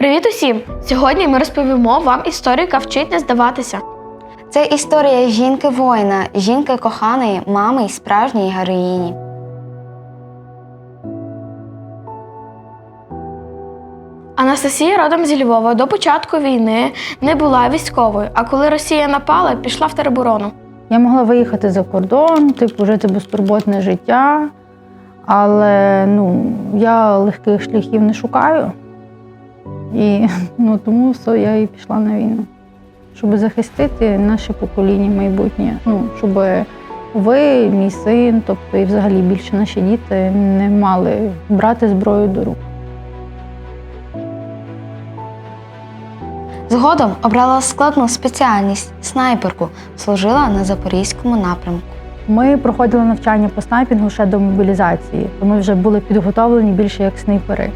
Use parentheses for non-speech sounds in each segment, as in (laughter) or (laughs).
Привіт усім! Сьогодні ми розповімо вам історію, яка вчить не здаватися. Це історія жінки воїна, жінки коханої, мами й справжньої героїні. Анастасія родом зі Львова до початку війни не була військовою, а коли Росія напала, пішла в тероборону. Я могла виїхати за кордон, типу, жити безтурботне життя, але ну, я легких шляхів не шукаю. І ну, тому все, я і пішла на війну. Щоб захистити наше покоління майбутнє. Ну, щоб ви, мій син, тобто і взагалі більше наші діти не мали брати зброю до рук. Згодом обрала складну спеціальність снайперку, служила на запорізькому напрямку. Ми проходили навчання по снайпінгу ще до мобілізації. Ми вже були підготовлені більше як снайпери.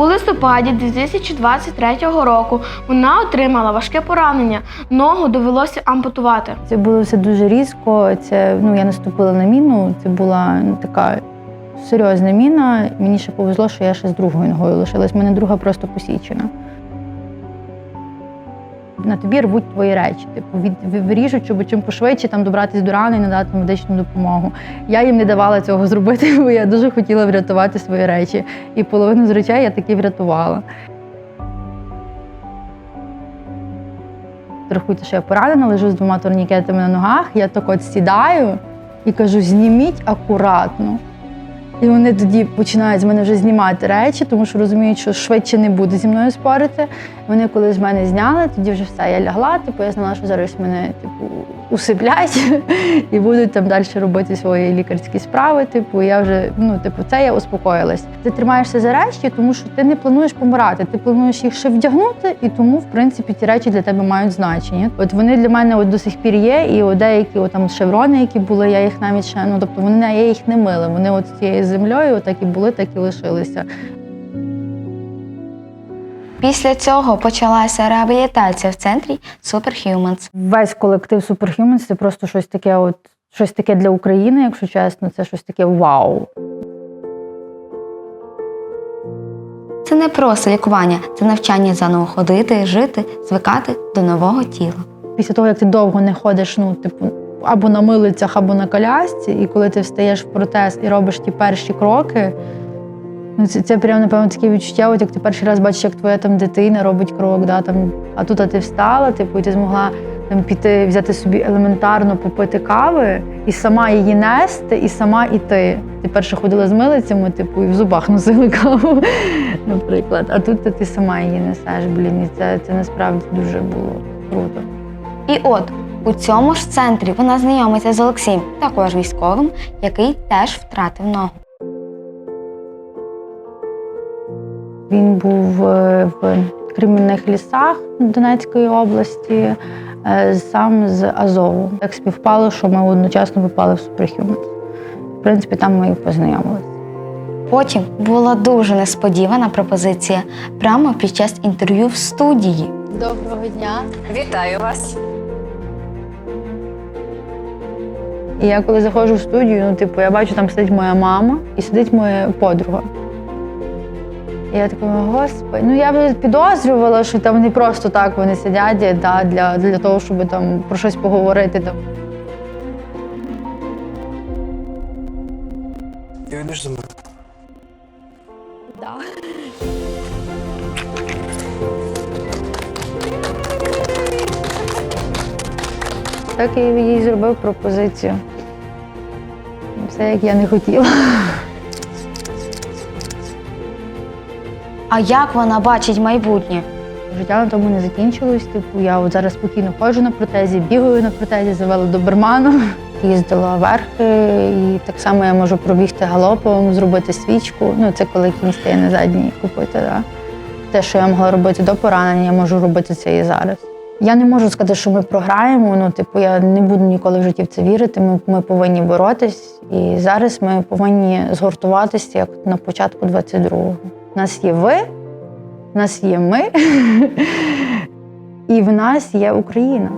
У листопаді 2023 року вона отримала важке поранення. Ногу довелося ампутувати. Це було все дуже різко. Це ну я наступила на міну. Це була ну, така серйозна міна. Мені ще повезло, що я ще з другою ногою лишилась. У мене друга просто посічена. На тобі рвуть твої речі. Типу, від, ви- виріжуть, щоб чим пошвидше там добратися до рани і надати медичну допомогу. Я їм не давала цього зробити, (laughs) бо я дуже хотіла врятувати свої речі. І половину з речей я таки врятувала. Рахуйте, що я поранена, лежу з двома турнікетами на ногах, я так от сідаю і кажу: зніміть акуратно. І вони тоді починають з мене вже знімати речі, тому що розуміють, що швидше не буде зі мною спорити. Вони коли з мене зняли, тоді вже все, я лягла, типу, я знала, що зараз мене типу, усиплять (laughs) і будуть там далі робити свої лікарські справи. Типу, я вже, ну, типу, це я успокоїлась. Ти тримаєшся за речі, тому що ти не плануєш помирати, ти плануєш їх ще вдягнути, і тому, в принципі, ті речі для тебе мають значення. От вони для мене от до сих пір є, і от деякі от, там шеврони, які були, я їх навіть ще, ну тобто вони я їх не мила. Вони от з цією землею так і були, так і лишилися. Після цього почалася реабілітація в центрі Superhumans. Весь колектив Superhumans це просто щось таке, от щось таке для України, якщо чесно, це щось таке вау. Це не просто лікування, це навчання заново ходити, жити, звикати до нового тіла. Після того, як ти довго не ходиш, ну, типу, або на милицях, або на колясці, і коли ти встаєш в протез і робиш ті перші кроки, ну, це, це прямо, напевно, таке відчуття, от як ти перший раз бачиш, як твоя там дитина робить крок, да, там, а тут а ти встала, типу, і ти змогла там, піти, взяти собі елементарно попити кави і сама її нести, і сама іти. Ти перше ходила з милицями, типу, і в зубах носили каву, (laughs) наприклад. А тут ти сама її несеш, блін, і це, це насправді дуже було круто. І от у цьому ж центрі вона знайомиться з Олексієм, також військовим, який теж втратив ногу. Він був е, в Кремінних лісах Донецької області, е, сам з Азову. Так співпало, що ми одночасно попали в Superhumans. В принципі, там ми і познайомилися. Потім була дуже несподівана пропозиція прямо під час інтерв'ю в студії. Доброго дня. Вітаю вас. І я коли заходжу в студію, ну, типу, я бачу, там сидить моя мама і сидить моя подруга. І я така, господи, ну я б підозрювала, що там не просто так вони сидять да, для, для того, щоб там про щось поговорити. Там. Ти йдеш за мною? Так я їй зробив пропозицію. Все, як я не хотіла. А як вона бачить майбутнє? Життя на тому не закінчилось. Типу, я от зараз спокійно ходжу на протезі, бігаю на протезі, завела доберману, їздила верхи, і так само я можу пробігти галопом, зробити свічку. Ну, це коли кінь стає на задній купити. Да. Те, що я могла робити до поранення, я можу робити це і зараз. Я не можу сказати, що ми програємо. Ну, типу, я не буду ніколи в житті в це вірити. Ми, ми повинні боротись. І зараз ми повинні згуртуватися як на початку 22-го. У нас є ви, в нас є ми, (laughs) і в нас є Україна.